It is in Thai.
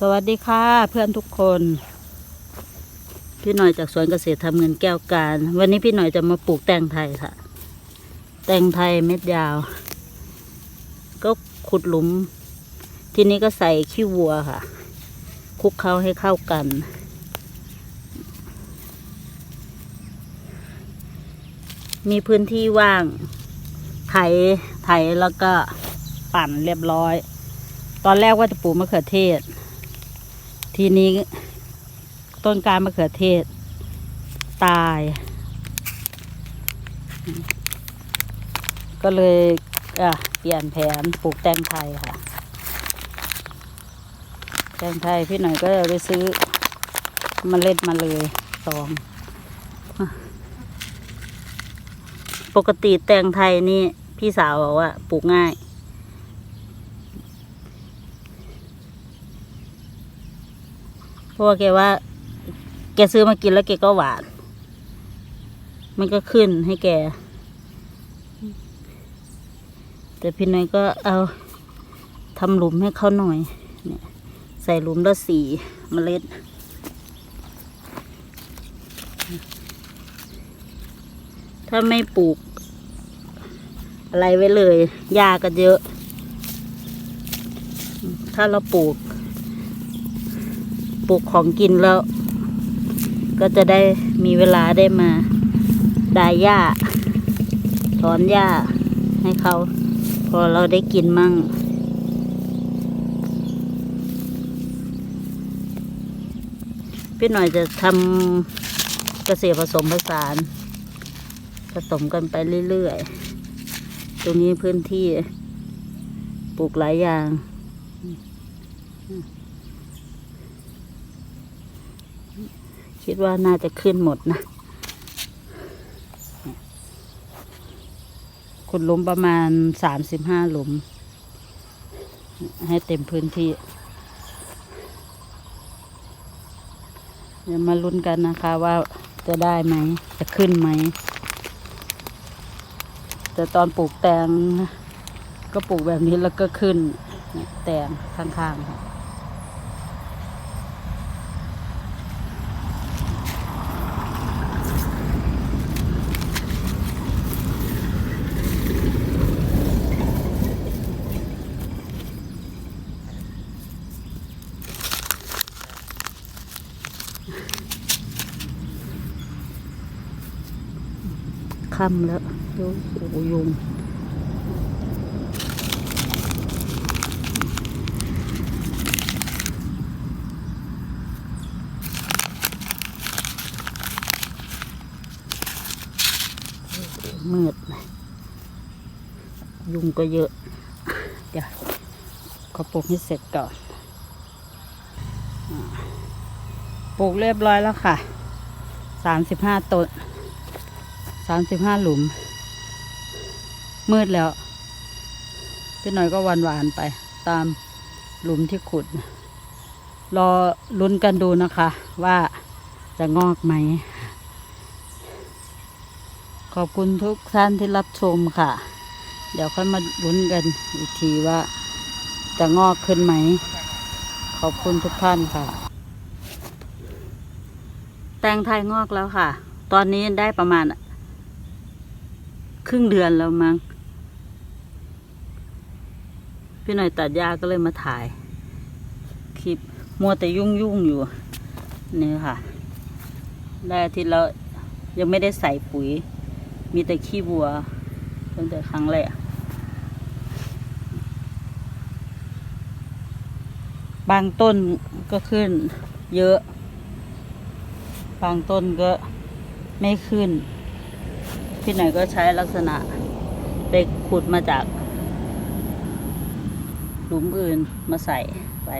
สวัสดีค่ะเพื่อนทุกคน พี่หน่อยจากสวนเกษตรทำเงินแก้วการ วันนี้พี่หน่อยจะมาปลูกแตงไทยค่ะ แตงไทยเม็ดยาว ก็ขุดหลุม ทีนี้ก็ใส่ขี้วัวค่ะ คลุกเคล้าให้เข้ากัน มีพื้นที่ว่าง ไถไถแล้วก็ปั่นเรียบร้อย ตอนแรกว่าจะปลูกมะเขือเทศ ทีนี้ต้นการมะเขือเทศ ตาย ก็เลยอะเปลี่ยนแผนปลูกแตงไทยค่ะ แตงไทยพี่หน่อยก็เลยไปซื้อเมาเล็ดมาเลยสอง ปกติแตงไทยนี่พี่สาวบอกว่าปลูกง่าย เพราะว่าแกว่า แกซื้อมากินแล้วแกก็หวาน มันก็ขึ้นให้แก แต่พี่น้อยก็เอาทำหลุมให้เขาหน่อยเนี่ยใส่หลุมละสี่เมล็ดถ้าไม่ปลูก อะไรไว้เลยหญ้าก็เยอะ ถ้าเราปลูก ปลูกของกินแล้ว ก็จะได้มีเวลาได้มาดายหญ้าถอนหญ้าให้เขา พอเราได้กินมั่ง พี่หน่อยจะทำเกษตรผสมผสานผสมกันไปเรื่อยๆ ตรงนี้พื้นที่ปลูกหลายอย่าง คิดว่าน่าจะขึ้นหมดนะ ขุดหลุมประมาณสามสิบห้าหลุม ให้เต็มพื้นที่ เดี๋ยวมาลุ้นกันนะคะว่าจะได้ไหม จะขึ้นไหม แต่ตอนปลูกแตงก็ปลูกแบบนี้แล้วก็ขึ้นแตงข้างๆค่ะ ค่ำแล้วโอ้ยุงมืด ยุงก็เยอะ เดี๋ยวขอปลูกให้เสร็จก่อน ปลูกเรียบร้อยแล้วค่ะ สามสิบห้าต้น สามสิบห้าหลุม มืดแล้วพี่หน่อยก็วานหวานไป ตามหลุมที่ขุด รอลุ้นกันดูนะคะ ว่าจะงอกไหม ขอบคุณทุกท่านที่รับชมค่ะ เดี๋ยวค่อยมาลุ้นกันอีกทีว่าจะงอกขึ้นไหม ขอบคุณทุกท่านค่ะ แตงไทยงอกแล้วค่ะ ตอนนี้ได้ประมาณ ครึ่งเดือนแล้วมั้ง พี่หน่อยตัดหญ้าก็เลยมาถ่าย คลิปมัวแต่ยุ่งยุ่งอยู่ นี่ค่ะ ได้อาทิตย์แล้วยังไม่ได้ใส่ปุ๋ย มีแต่ขี้วัวตั้งแต่ครั้งแรก บางต้นก็ขึ้นเยอะ บางต้นก็ไม่ขึ้น พี่หน่อยก็ใช้ลักษณะไปขุดมาจาก หลุมอื่นมาใส่ไว้